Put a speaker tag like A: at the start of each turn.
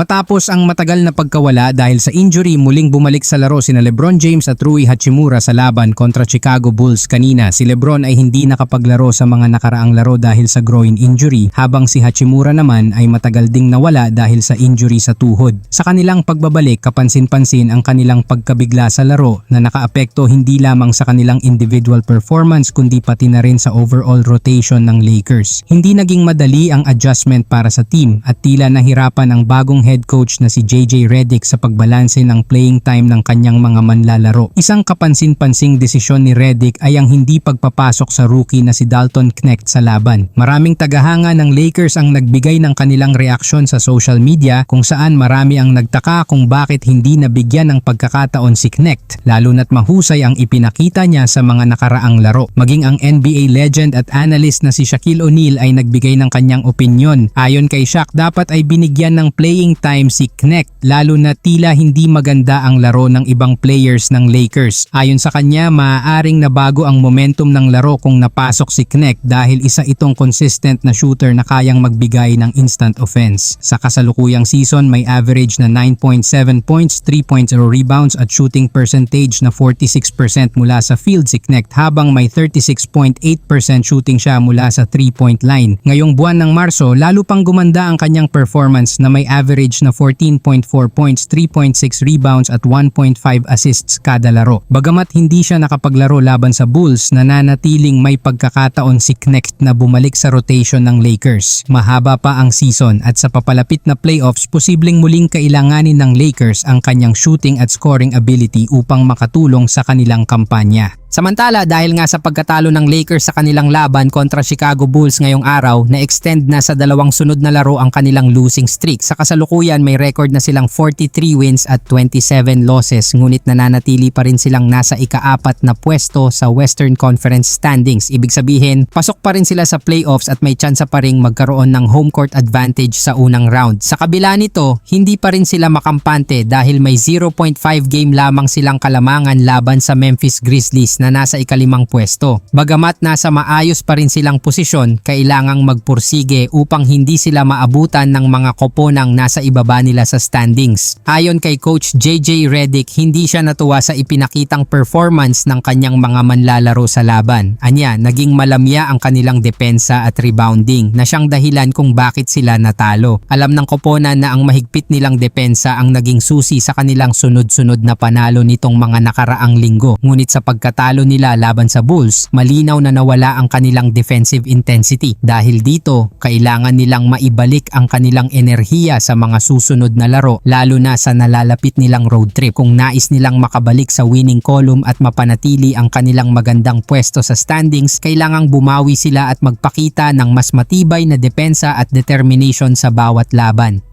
A: Matapos ang matagal na pagkawala dahil sa injury, muling bumalik sa laro sina Lebron James at Rui Hachimura sa laban kontra Chicago Bulls kanina. Si Lebron ay hindi nakapaglaro sa mga nakaraang laro dahil sa groin injury, habang si Hachimura naman ay matagal ding nawala dahil sa injury sa tuhod. Sa kanilang pagbabalik, kapansin-pansin ang kanilang pagkabigla sa laro na nakaapekto hindi lamang sa kanilang individual performance kundi pati na rin sa overall rotation ng Lakers. Hindi naging madali ang adjustment para sa team at tila nahirapan ang bagong head coach na si JJ Redick sa pagbalanse ng playing time ng kanyang mga manlalaro. Isang kapansin-pansing desisyon ni Redick ay ang hindi pagpapasok sa rookie na si Dalton Knecht sa laban. Maraming tagahanga ng Lakers ang nagbigay ng kanilang reaksyon sa social media kung saan marami ang nagtaka kung bakit hindi nabigyan ng pagkakataon si Knecht lalo na't mahusay ang ipinakita niya sa mga nakaraang laro. Maging ang NBA legend at analyst na si Shaquille O'Neal ay nagbigay ng kanyang opinyon. Ayon kay Shaq, dapat ay binigyan ng playing time si Knecht lalo na tila hindi maganda ang laro ng ibang players ng Lakers. Ayon sa kanya, maaaring nabago ang momentum ng laro kung napasok si Knecht dahil isa itong consistent na shooter na kayang magbigay ng instant offense. Sa kasalukuyang season, may average na 9.7 points, 3.0 rebounds at shooting percentage na 46% mula sa field si Knecht habang may 36.8% shooting siya mula sa 3-point line. Ngayong buwan ng Marso, lalo pang gumanda ang kanyang performance na may average na 14.4 points, 3.6 rebounds at 1.5 assists kada laro. Bagamat hindi siya nakapaglaro laban sa Bulls, nananatiling may pagkakataon si Knecht na bumalik sa rotation ng Lakers. Mahaba pa ang season at sa papalapit na playoffs, posibleng muling kailanganin ng Lakers ang kanyang shooting at scoring ability upang makatulong sa kanilang kampanya. Samantala dahil nga sa pagkatalo ng Lakers sa kanilang laban kontra Chicago Bulls ngayong araw, na-extend na sa dalawang sunod na laro ang kanilang losing streak. Sa kasalukuyan may record na silang 43 wins at 27 losses ngunit nananatili pa rin silang nasa ikaapat na pwesto sa Western Conference standings. Ibig sabihin, pasok pa rin sila sa playoffs at may tsansa pa rin magkaroon ng home court advantage sa unang round. Sa kabila nito, hindi pa rin sila makampante dahil may 0.5 game lamang silang kalamangan laban sa Memphis Grizzlies na nasa ikalimang pwesto. Bagamat nasa maayos pa rin silang posisyon, kailangang magpursige upang hindi sila maabutan ng mga koponang nasa ibaba nila sa standings. Ayon kay Coach JJ Redick, hindi siya natuwa sa ipinakitang performance ng kanyang mga manlalaro sa laban. Anya, naging malamya ang kanilang depensa at rebounding na siyang dahilan kung bakit sila natalo. Alam ng koponan na ang mahigpit nilang depensa ang naging susi sa kanilang sunod-sunod na panalo nitong mga nakaraang linggo. Ngunit sa pagkatalo nila laban sa Bulls, malinaw na nawala ang kanilang defensive intensity. Dahil dito, kailangan nilang maibalik ang kanilang enerhiya sa mga susunod na laro lalo na sa nalalapit nilang road trip. Kung nais nilang makabalik sa winning column at mapanatili ang kanilang magandang pwesto sa standings, kailangang bumawi sila at magpakita ng mas matibay na depensa at determination sa bawat laban.